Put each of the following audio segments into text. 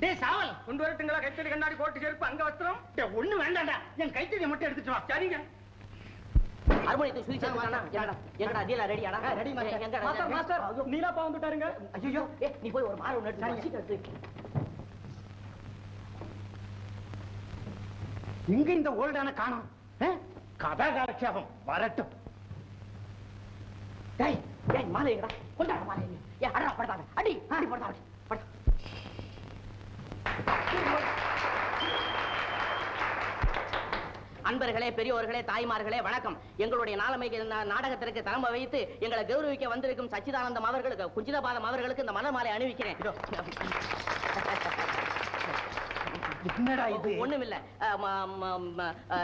டேய் சாவல் கொண்டு வரட்டுங்களா கைத்தறி கண்ணாடி கோட்டு செருப்பு அங்க வஸ்திரம்? ஒண்ணு வேண்டாம்டா. என் கைத்தறியை மட்டும் எடுத்துட்டு வா. சரிங்க. அருமணியத்தை சுவிச்சு எங்கடா எங்கடா டீலா ரெடியாடா ரெடி மாஸ்டர் மாஸ்டர் நீலாப்பா வந்துட்டாருங்க ஐயோ. ஏ நீ போய் ஒரு மாறு ஒன்று எடுத்து. இங்க இந்த ஓல்டான காணோம்? கதா காலட்சேபம் வரட்டும். டேய் டேய் மாலை எங்கடா? கொண்டாட மாலை ஏ அடடா படுத்தாங்க அடி அடி படுத்தாங்க அன்பர்களே பெரியோர்களே தாய்மார்களே வணக்கம். எங்களுடைய நாளமைக்கு நா- நாடகத்திற்கு தலைமை வைத்து எங்களை கௌரவிக்க வந்திருக்கும் சச்சிதானந்தம் அவர்களுக்கு குஞ்சிதபாதம் அவர்களுக்கு இந்த மலர் மாலை அணிவிக்கிறேன். இதோ. என்னடா இது? ஒண்ணுமில்ல.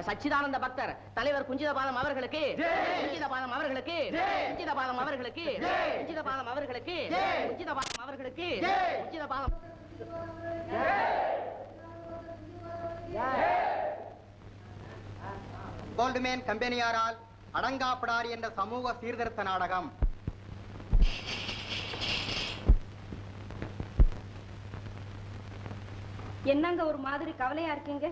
சச்சிதானந்த பக்தர் தலைவர் குஞ்சிதபாதம் அவர்களுக்கு குஞ்சிதபாதம் அவர்களுக்கு குஞ்சிதபாதம் அவர்களுக்கு குஞ்சிதபாதம் அவர்களுக்கு குஞ்சிதபாதம் அவர்களுக்கு குஞ்சிதபாதம் கோல்டுமேன் கம்பெனியாரால் அடங்காப்படார் என்ற சமூக சீர்திருத்த நாடகம். என்னங்க ஒரு மாதிரி கவலையா இருக்கீங்க?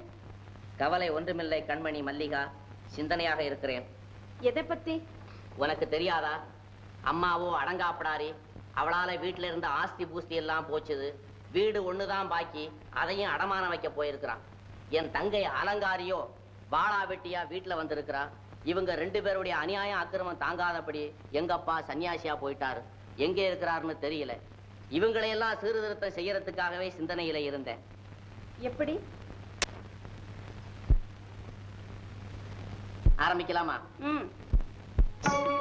கவலை ஒன்றுமில்லை கண்மணி மல்லிகா. சிந்தனையாக இருக்கிறேன். எதை பத்தி? உனக்கு தெரியாதா? அம்மாவோ அடங்காப்படாரி அவளால வீட்டுல இருந்த ஆஸ்தி பூஸ்தி எல்லாம் போச்சுது. வீடு ஒண்ணுதான் பாக்கி அதையும் அடமானம் வைக்க போயிருக்கிறான். என் தங்கை அலங்காரியோ வாளா வெட்டியா வீட்டுல வந்திருக்கிறா. இவங்க ரெண்டு பேருடைய அநியாயம் அக்கிரமம் தாங்காதபடி எங்கப்பா சன்னியாசியா போயிட்டாரு. எங்கே இருக்கிறாருன்னு தெரியல. இவங்களையெல்லாம் சீர்திருத்தம் செய்யறதுக்காகவே சிந்தனையில இருந்தேன். எப்படி? ஆரம்பிக்கலாமா? ம்.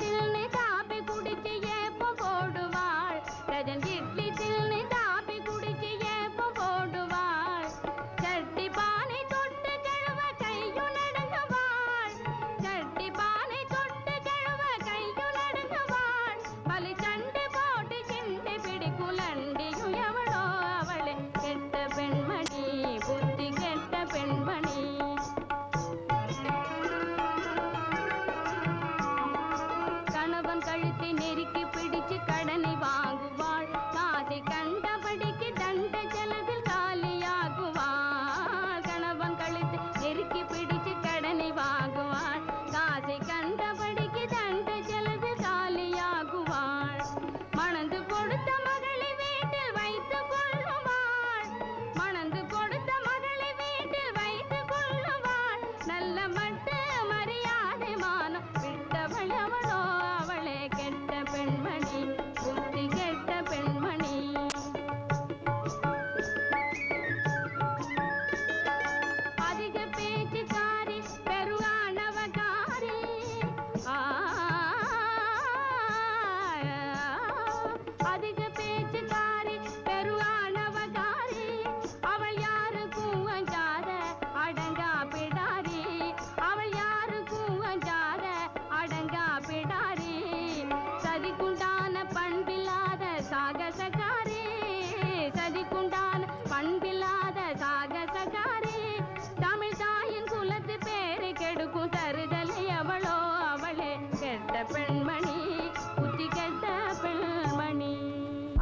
दिल ने कहा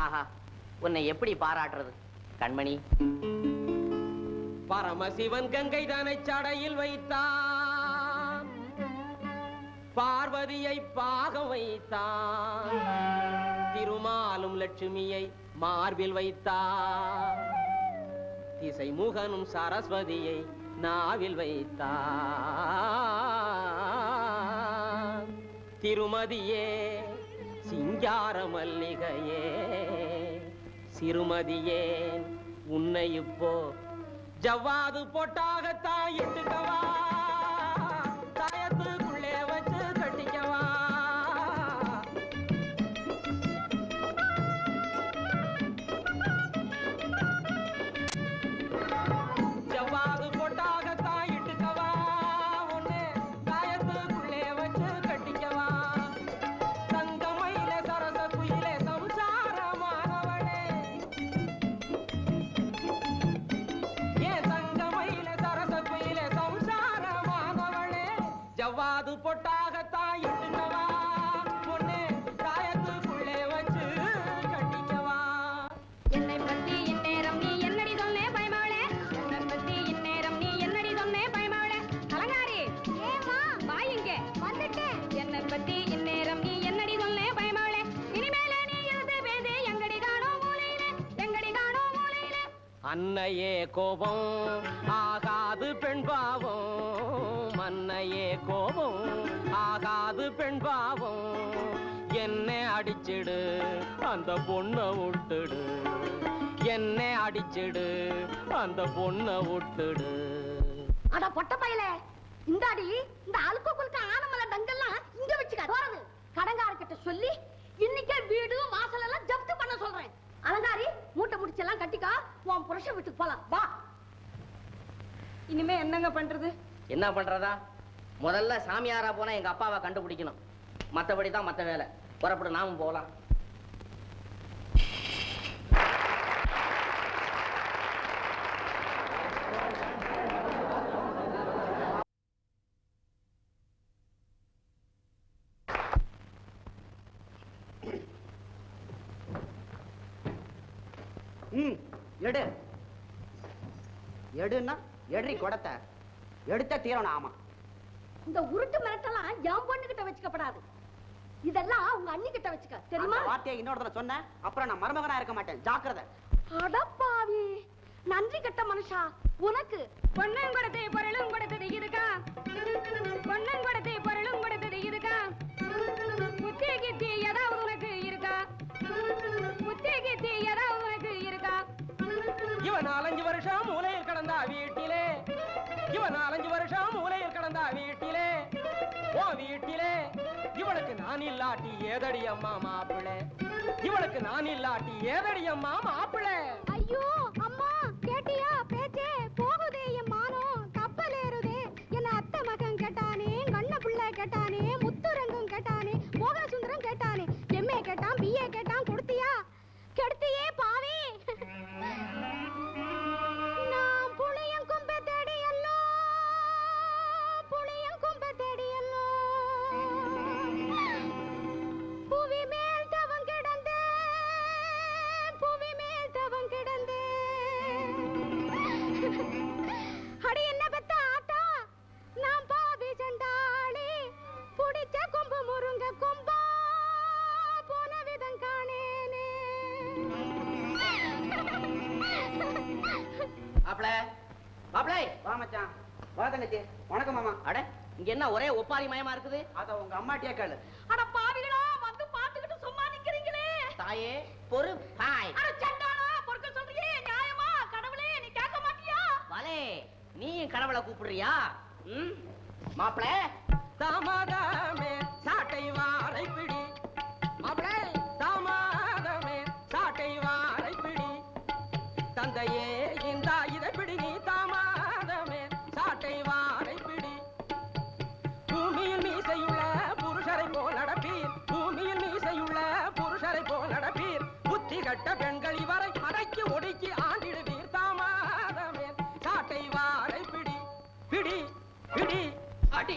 ஆஹா உன்னை எப்படி பாராட்டுறது? கண்மணி. பரமசிவன் கங்கை தானை சடையில் வைத்தான். பார்வதியை பாகம் வைத்தான். திருமாலும் லட்சுமியை மார்பில் வைத்தான். திசை முகனும் சரஸ்வதியை நாவில் வைத்தான். திருமதியே சிங்கார மல்லிகையே சிறுமதியேன். உன்னை இப்போ ஜவ்வாது போட்டாகத்தான் இட்டுக்கவா? அன்னையே கோபம் ஆகாது பெண் பாவம். அன்னையே கோபம் ஆகாது பெண் பாவம். என்ன அடிச்சிடு அந்த பொண்ணை விட்டுடு. என்ன அடிச்சிடு அந்த பொண்ணை விட்டுடு. அட பொட்ட பையல இந்தாடி இந்த அழுக்கு குலுக்க ஆனமல டங்கெல்லாம் இங்க வச்சுக்க போறது கடங்காரக்கிட்ட சொல்லி இன்னைக்கே வீடு வாசல் எல்லாம் ஜப்து பண்ண சொல்றேன். அலங்காரி மூட்டை முடிச்செல்லாம் கட்டிக்கா உன் புருஷன் வீட்டுக்கு போலாம். வா. இனிமே என்னங்க பண்றது? என்ன பண்றதா? முதல்ல சாமியாரா போனா எங்க அப்பாவை கண்டுபிடிக்கணும். மத்தபடி தான் மத்த வேலை. புறப்படு நாமும் போகலாம். ம் எடு. எடுன்னா எடுறி குடத்தை. எடுத்த தீரணும் ஆமா. இந்த உருட்டு மிரட்டெல்லாம் என் பொண்ணு கிட்ட வச்சுக்கப்படாது. இதெல்லாம் உங்க அண்ணி கிட்ட வச்சுக்க தெரியுமா? வார்த்தையை இன்னொரு தடவை சொன்னேன் அப்புறம் நான் மருமகனா இருக்க மாட்டேன். ஜாக்கிரதை. அடப்பாவி நன்றி கெட்ட மனுஷா. உனக்கு பொண்ணன் கொடுத்து பொருளும் கொடுத்தது இதுக்கா பொண்ணன் நாலஞ்சு வருஷம் மூலையில் கடந்தா வீட்டிலே. ஓ வீட்டிலே. இவளுக்கு நான் இல்லாட்டி ஏதடி அம்மா மாப்பிள்ளை? இவளுக்கு நான் இல்லாட்டி ஏதடி அம்மா மாப்பிள்ளை? மாப்பிள. மாப்பிள வா மச்சான். வா தங்கச்சி. வணக்கம் மாமா. அட இங்க என்ன ஒரே ஒப்பாரி மயமா இருக்குது? அத உங்க அம்மாட்டியே கேளு. அட பாவிகளா வந்து பாத்துக்கிட்டு சும்மா நிக்கிறீங்களே. தாயே பொறு ஹாய் அட பொறுக்க சொல்றியே நியாயமா? கடவுளே நீ கேட்க மாட்டியா? வலே நீயும் கடவுளை கூப்பிடுறியா? ம்? மாப்பிள. தாமாதமே கட்ட பெண்கள் இவரை அடக்கி ஒடுக்கி ஆண்டிடுவீர் தாமாதமே சாட்டை வாரை பிடி பிடி பிடி அடி.